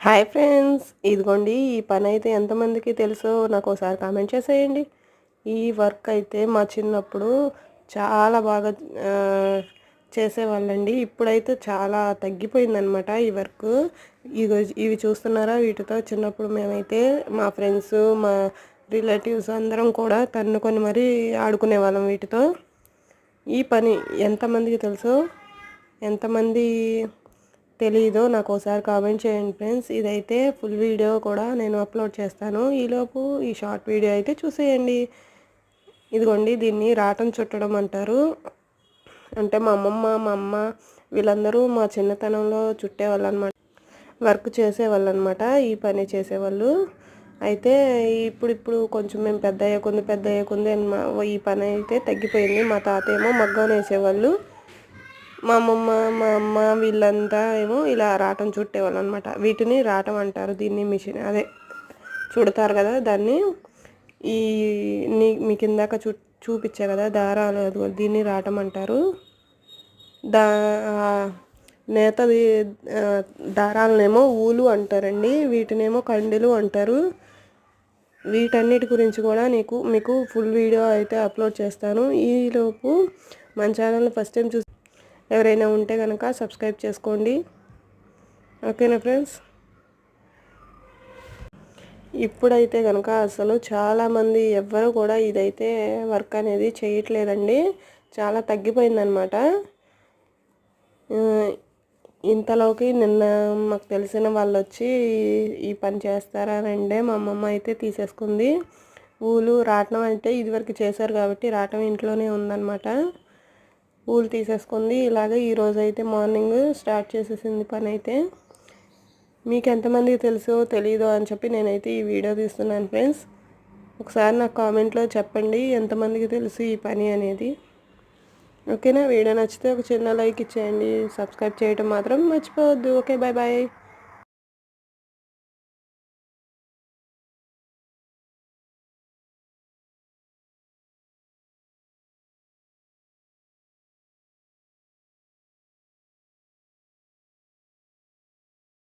Hi friends ఇదిగోండి ఈ పని అయితే ఎంతమందికి తెలుసో నాకు ఒకసారి కామెంట్ చేసేయండి. ఈ వర్క్ అయితే మా చిన్నప్పుడు చాలా బాగా చేసేవాళ్ళండి. ఇప్పుడైతే చాలా తగ్గిపోయిందనమాట ఈ వర్క్. ఇగో ఇవి చూస్తున్నారా వీటితో? చిన్నప్పుడు మేమైతే మా ఫ్రెండ్స్ మా రిలేటివ్స్ అందరం కూడా తన్నుకొని మరీ ఆడుకునే వాళ్ళం వీటితో. ఈ పని ఎంతమందికి తెలుసో? ఎంతమంది తెలీదో నాకు ఒకసారి కామెంట్ చేయండి ఫ్రెండ్స్. ఇదైతే ఫుల్ వీడియో కూడా నేను అప్లోడ్ చేస్తాను. ఈలోపు ఈ షార్ట్ వీడియో అయితే చూసేయండి. ఇదిగోండి దీన్ని రాటం చుట్టడం అంటారు. అంటే మా అమ్మమ్మ మా అమ్మ వీళ్ళందరూ మా చిన్నతనంలో చుట్టేవాళ్ళు అనమాట వర్క్ చేసేవాళ్ళు అనమాట ఈ పని చేసేవాళ్ళు. అయితే ఇప్పుడు ఇప్పుడు కొంచెం మేము పెద్ద అయ్యకుంది పెద్ద అయ్యకుంది ఈ పని అయితే తగ్గిపోయింది. మా తాత ఏమో మగ్గం వేసేవాళ్ళు మా అమ్మమ్మ మా అమ్మ వీళ్ళంతా ఏమో ఇలా రాటం చుట్టేవాళ్ళు అనమాట వీటిని రాటం అంటారు దీన్ని మిషన్ అదే చుడతారు కదా దాన్ని. ఈ నీ మీకు ఇందాక చూ చూపించా కదా దారాలు అది దీన్ని రాటం అంటారు. దా నేత నేతది దారాలనేమో ఊలు అంటారండి వీటినేమో కండెలు అంటారు. వీటన్నిటి గురించి కూడా నీకు మీకు ఫుల్ వీడియో అయితే అప్లోడ్ చేస్తాను. ఈలోపు మన ఛానల్ని ఫస్ట్ టైం చూసి ఎవరైనా ఉంటే కనుక సబ్స్క్రైబ్ చేసుకోండి. ఓకేనా ఫ్రెండ్స్? ఇప్పుడైతే కనుక అసలు చాలామంది ఎవ్వరు కూడా ఇదైతే వర్క్ అనేది చేయట్లేదండి. చాలా తగ్గిపోయిందనమాట ఇంతలోకి నిన్న మాకు తెలిసిన వాళ్ళు వచ్చి ఈ పని చేస్తారానండే మా అమ్మమ్మ అయితే తీసేసుకుంది. ఊలు రాటం అంటే ఇదివరకు చేశారు కాబట్టి రాటం ఇంట్లోనే ఉందన్నమాట. పూలు తీసేసుకుంది. ఇలాగే ఈరోజు అయితే మార్నింగ్ స్టార్ట్ చేసేసింది పని అయితే మీకు ఎంతమందికి తెలుసో తెలీదో అని చెప్పి నేనైతే ఈ వీడియో తీస్తున్నాను ఫ్రెండ్స్. ఒకసారి నాకు కామెంట్లో చెప్పండి ఎంతమందికి తెలుసు ఈ పని అనేది. ఓకేనా? వీడియో నచ్చితే ఒక చిన్న లైక్ ఇచ్చేయండి. సబ్స్క్రైబ్ చేయడం మాత్రం మర్చిపోవద్దు. Okay bye bye.